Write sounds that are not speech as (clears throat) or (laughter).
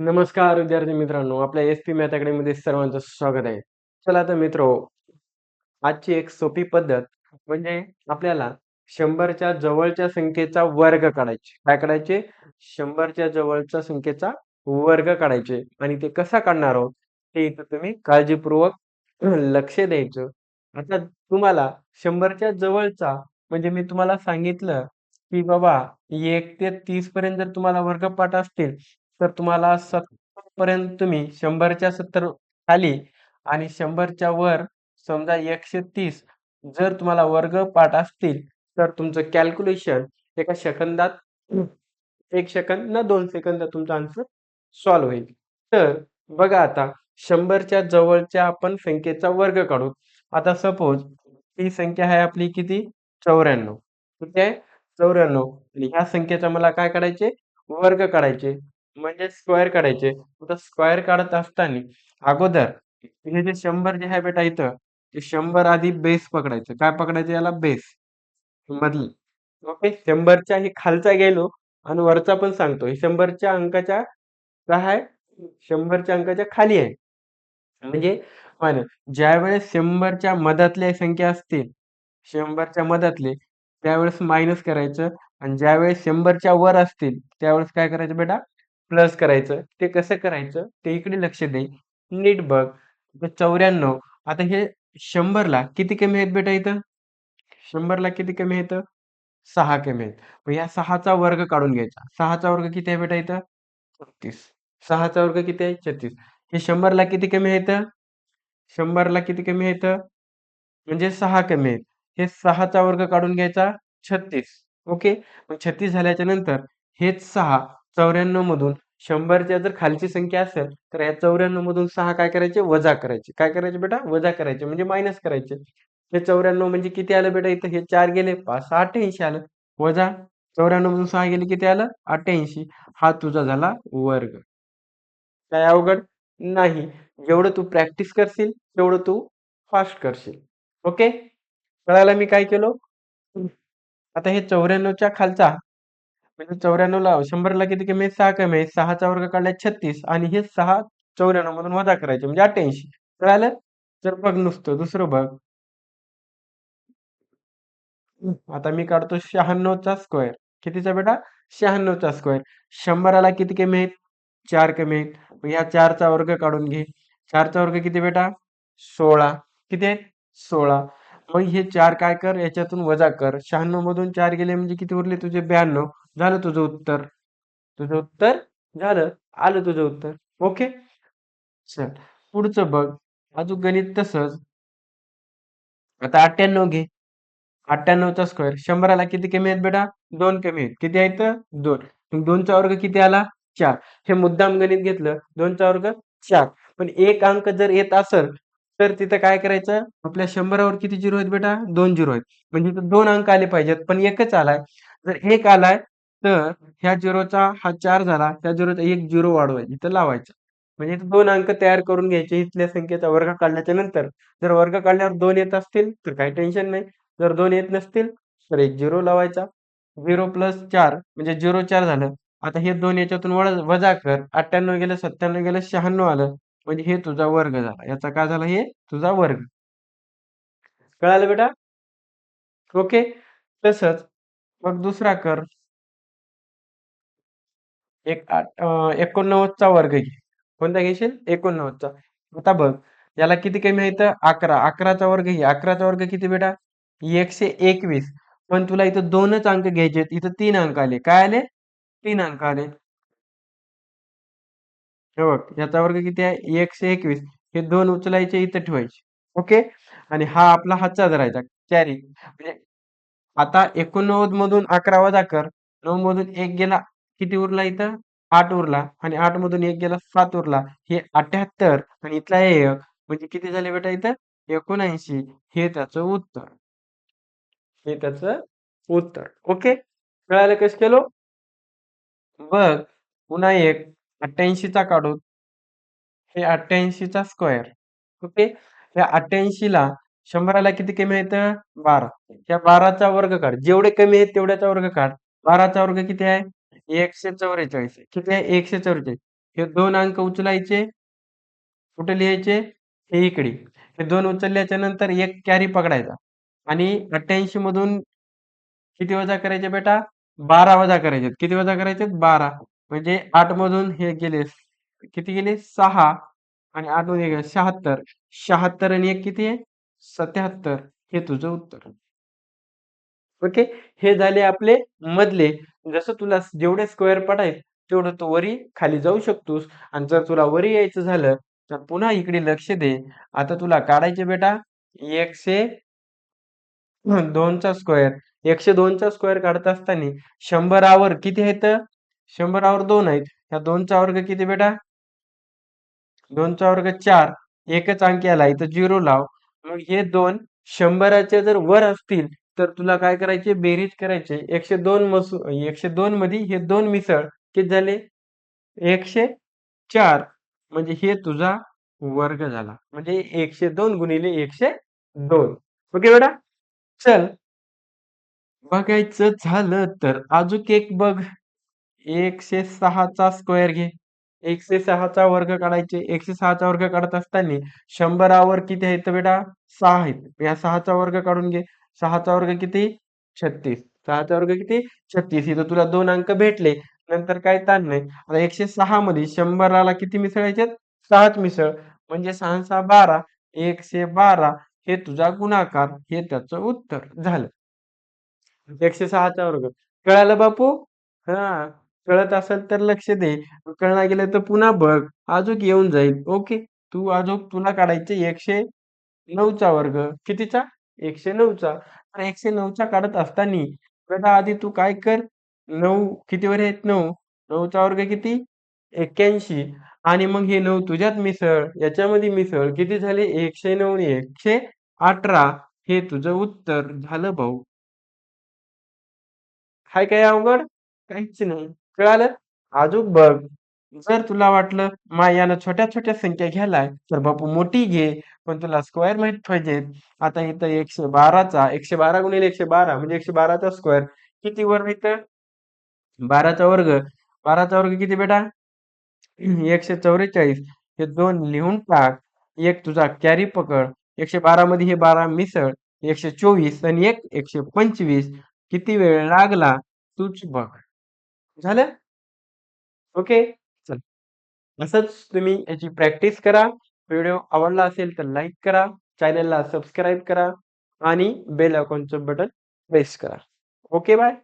नमस्कार विद्यार्थी मित्रांनो. आपल्या एस पी मॅथ अकॅडमीमध्ये सर्वांचं स्वागत आहे. चला तर मित्र आजची एक सोपी पद्धत म्हणजे आपल्याला शंभरच्या जवळच्या संख्येचा वर्ग काढायचे. काय काढायचे? शंभरच्या जवळच्या संख्येचा वर्ग काढायचे. आणि ते कसा काढणार आहोत? ते इथं तुम्ही काळजीपूर्वक (clears throat) लक्ष द्यायचं. आता तुम्हाला शंभरच्या जवळचा म्हणजे मी तुम्हाला सांगितलं की बाबा एक ते तीस पर्यंत जर तुम्हाला वर्गपाठ असतील तर तुम्हाला सत्तर पर्यंत तुम्ही शंभरच्या सत्तर खाली आणि शंभरच्या वर समजा एकशे तीस जर तुम्हाला वर्ग पाठ असतील तर तुमचं कॅल्क्युलेशन एका सेकंदात एक सेकंद ना दोन सेकंदात तुमचा आन्सर सॉल्व्ह होईल. तर बघा आता शंभरच्या जवळच्या आपण संख्येचा वर्ग काढू. आता सपोज ही संख्या आहे आपली किती? चौऱ्याण्णव. ठीक आहे? चौऱ्याण्णव. आणि ह्या संख्येचा मला काय काढायचे? वर्ग काढायचे. म्हणजे स्क्वेअर काढायचे. आता स्क्वेअर काढत असताना अगोदर हे जे शंभर जे आहे बेटा इथं ते शंभर आधी बेस पकडायचं. काय पकडायचं? याला बेस मधली. ओके? शंभरच्या ही खालचा गेलो आणि वरचा पण सांगतो. हे शंभरच्या अंकाच्या काय आहे? शंभरच्या अंकाच्या खाली आहे. म्हणजे पाहिलं ज्यावेळेस शंभरच्या मधातल्या संख्या असतील शंभरच्या मधातले त्यावेळेस मायनस करायचं. आणि ज्यावेळेस शंभरच्या वर असतील त्यावेळेस काय करायचं बेटा? प्लस करायचं ते कसं करायचं ते इकडे लक्ष दे. नीट बघ. चौऱ्याण्णव. आता हे शंभरला किती कमी आहेत बेटा इथं? शंभरला किती कमी आहेत? सहा कमी आहेत. मग या सहाचा वर्ग काढून घ्यायचा. सहाचा वर्ग किती आहे बेटा इथं? छत्तीस. सहाचा वर्ग किती आहे? छत्तीस. हे शंभरला किती कमी आहेत? शंभरला किती कमी आहेत? म्हणजे सहा कमी आहेत. हे सहाचा वर्ग काढून घ्यायचा छत्तीस. ओके? मग छत्तीस झाल्याच्यानंतर हेच सहा. चौऱ्याण्णव मधून शंभरच्या जर खालची संख्या असेल तर या चौऱ्याण्णव मधून सहा काय करायचे? वजा करायचे. काय करायचे बेटा? वजा करायचे म्हणजे मायनस करायचे. हे चौऱ्याण्णव म्हणजे किती आलं बेटा इथं? हे चार गेले पाच सहा अठ्ठ्याऐंशी आलं. वजा चौऱ्याण्णव मधून सहा गेले किती आलं? अठ्ठ्याऐंशी. हा तुझा झाला वर्ग. काय अवघड? नाही. जेवढं तू प्रॅक्टिस करशील तेवढं तू फास्ट करशील. ओके कळायला मी काय केलो? आता हे चौऱ्याण्णवच्या खालचा म्हणजे चौऱ्याण्णवला शंभरला किती कमी सहा कमी आहे सहाचा वर्ग काढला छत्तीस. आणि हे सहा चौऱ्याण्णव मधून वजा करायचे म्हणजे अठ्ठ्याऐंशी. कळालं? तर बघ नुसतं दुसरं बघ. आता मी काढतो शहाण्णवचा स्क्वेअर कितीचा बेटा? शहाण्णवचा स्क्वेअर शंभराला किती कमी आहेत? चार कमी आहेत. मग ह्या चारचा वर्ग काढून घे. चारचा वर्ग किती बेटा? सोळा. किती आहेत? सोळा. मग हे चार काय कर? याच्यातून वजा कर. शहाण्णव मधून चार गेले म्हणजे किती उरले? तुझे ब्याण्णव. झालं तुझं उत्तर. तुझं उत्तर झालं. आलं तुझं उत्तर. ओके चल. पुढचं बघ. अजून गणित तसंच. आता अठ्ठ्याण्णव घे. अठ्ठ्याण्णवचा स्क्वेअर शंभराला किती कमी आहेत बेटा? दोन कमी आहेत. किती आहेत? दोन. दोनचा वर्ग किती आला? चार. हे मुद्दाम गणित घेतलं. दोनचा वर्ग चार. पण एक अंक जर येत असेल तर तिथं काय करायचं? आपल्या शंभरावर किती झिरो आहेत बेटा? दोन झिरो आहेत. म्हणजे दोन अंक आले पाहिजेत पण एकच आलाय. जर एक आलाय तर ह्या झिरोचा हा चार झाला त्या झिरोचा एक झिरो वाढवायचा इथं लावायचा. म्हणजे इथं दोन अंक तयार करून घ्यायचे इथल्या संख्येचा वर्ग काढल्याच्या नंतर. जर वर्ग काढल्यावर दोन येत असतील तर काही टेन्शन नाही. जर दोन येत नसतील तर एक झिरो लावायचा. झिरो प्लस चार म्हणजे झिरो चार झालं. आता हे दोन याच्यातून वजा कर. अठ्ठ्याण्णव गेलं सत्त्याण्णव गेलं शहाण्णव आलं. म्हणजे हे तुझा वर्ग झाला. याचा काय झाला? हे तुझा वर्ग. कळालं बेटा? ओके? तसंच. मग दुसरा कर. एक एकोणनव्वदचा वर्ग घे. कोणता घेशील? एकोणनव्वदचा. आता बघ याला किती कमी आहे अकरा. अकराचा वर्ग घे. अकराचा वर्ग किती बेटा? एकशे एकवीस. पण तुला इथं दोनच अंक घ्यायचे इथं तीन अंक आले. काय आले? तीन अंक आले. हे बघ याचा वर्ग किती आहे? एकशे एकवीस. हे दोन उचलायचे इथं ठेवायचे. ओके? आणि हा आपला हातचा धरायचा कॅरी म्हणजे आता एकोणनव्वद मधून अकरा वजा कर. नऊ मधून एक गेला. किती उरला इथं? आठ उरला. आणि आठ मधून एक गेला सात उरला. हे अठ्याहत्तर आणि इथला एक. म्हणजे किती झाले बेटा इथं? एकोणऐंशी. हे त्याचं उत्तर. हे त्याचं उत्तर. ओके? कळायला कसं केलो? बघ पुन्हा एक. अठ्ठ्याऐंशीचा काढू. हे अठ्ठ्याऐंशीचा स्क्वेअर. ओके? या अठ्ठ्याऐंशीला शंभराला किती कमी आहेत बारा. या बाराचा वर्ग काढ. जेवढे कमी आहेत तेवढ्याचा वर्ग काढ. बाराचा वर्ग किती आहे? एकशे चौवेचाळीस किती आहे? एकशे चौवेचाळीस. हे दोन अंक उचलायचे. कुठे लिहायचे? हे इकडे. हे दोन उचलल्याच्या नंतर एक कॅरी पकडायचा. आणि अठ्ठ्याऐंशी मधून किती वजा करायचे बेटा? बारा वजा करायचे. किती वजा करायचे? बारा. म्हणजे आठ मधून हे गेले किती गेले? सहा. आणि आठमध्ये गेले शहात्तर. शहात्तर आणि एक किती आहे? सत्याहत्तर. हे तुझं उत्तर. ओके? हे झाले आपले मधले. जसं तुला जेवढे स्क्वेअर पट आहेत तेवढं तू वरी खाली जाऊ शकतोस. आणि जर तुला वरी यायचं झालं तर पुन्हा इकडे लक्ष दे. आता तुला काढायचे बेटा एकशे दोनचा स्क्वेअर एकशे दोनचा स्क्वेअर काढत असताना शंभरावर किती आहेत? शंभरावर दोन आहेत. ह्या दोनचा वर्ग किती बेटा? दोनचा वर्ग चार. एकच अंक आला. इथं झिरो लाव. मग हे दोन शंभराच्या जर वर असतील तर तुला काय करायचे? बेरीज करायचे. एकशे दोन मसू एकशे दोन मध्ये हे दोन मिसळ किती झाले? एकशे चार. म्हणजे हे तुझा वर्ग झाला. म्हणजे एकशे दोन गुणिले एकशे दोन. ओके बेटा? चल. बघायचं झालं तर अजून एक बघ. एकशे सहाचा स्क्वेअर घे. एकशे सहाचा वर्ग काढायचे. एकशे सहाचा वर्ग काढत असताना शंभरावर किती आहेत बेटा? सहा आहेत. या सहाचा वर्ग काढून घे. सहाचा वर्ग किती? छत्तीस. सहाचा वर्ग किती? छत्तीस. इथं तुला दोन अंक भेटले. नंतर काय ताण नाही आता एकशे सहा मध्ये शंभराला किती मिसळायचे सहाच मिसळ. म्हणजे सहा सहा बारा एकशे बारा हे तुझा गुणाकार. हे त्याचं उत्तर झालं. एकशे सहाचा वर्ग. कळालं बापू? हा. कळत असेल तर लक्ष दे. कळणार गेलं तर पुन्हा बघ. अजून येऊन जाईल. ओके. तू अजून तुला काढायचे एकशे नऊचा वर्ग. कितीचा? एकशे नऊचा तर एकशे नऊचा काढत असताना बेटा आधी तू काय कर? नऊ किती वर आहेत? नऊ. नऊचा वर्ग किती? एक्क्याऐंशी. आणि मग हे नऊ तुझ्यात मिसळ. याच्यामध्ये मिसळ किती झाले? एकशे नऊ एकशे अठरा. हे तुझं उत्तर झालं भाऊ. काय काय अवघड? काहीच नाही. कळालं? अजून बघ. जर तुला वाटलं मायानं छोट्या छोट्या संख्या घ्यायला तर बापू मोठी घे पण तुला स्क्वेअर माहीत पाहिजे. आता इथं एकशे बाराचा एकशे बारा गुणिले एकशे बारा म्हणजे एकशे बाराचा स्क्वेअर किती वर्ग इथं? बाराचा वर्ग. बाराचा वर्ग किती बेटा? एकशे चौवेचाळीस. हे दोन लिहून टाक. एक तुझा कॅरी पकड. एकशे बारा मध्ये हे बारा मिसळ. एकशे चोवीस आणि एक एकशे पंचवीस. किती वेळ लागला? तूच बघ. झालं? ओके? असंच तुम्ही याची प्रॅक्टिस करा. व्हिडिओ आवडला असेल तर लाईक करा. चॅनलला सबस्क्राईब करा. आणि बेल आयकॉनचं बटन प्रेस करा. Okay bye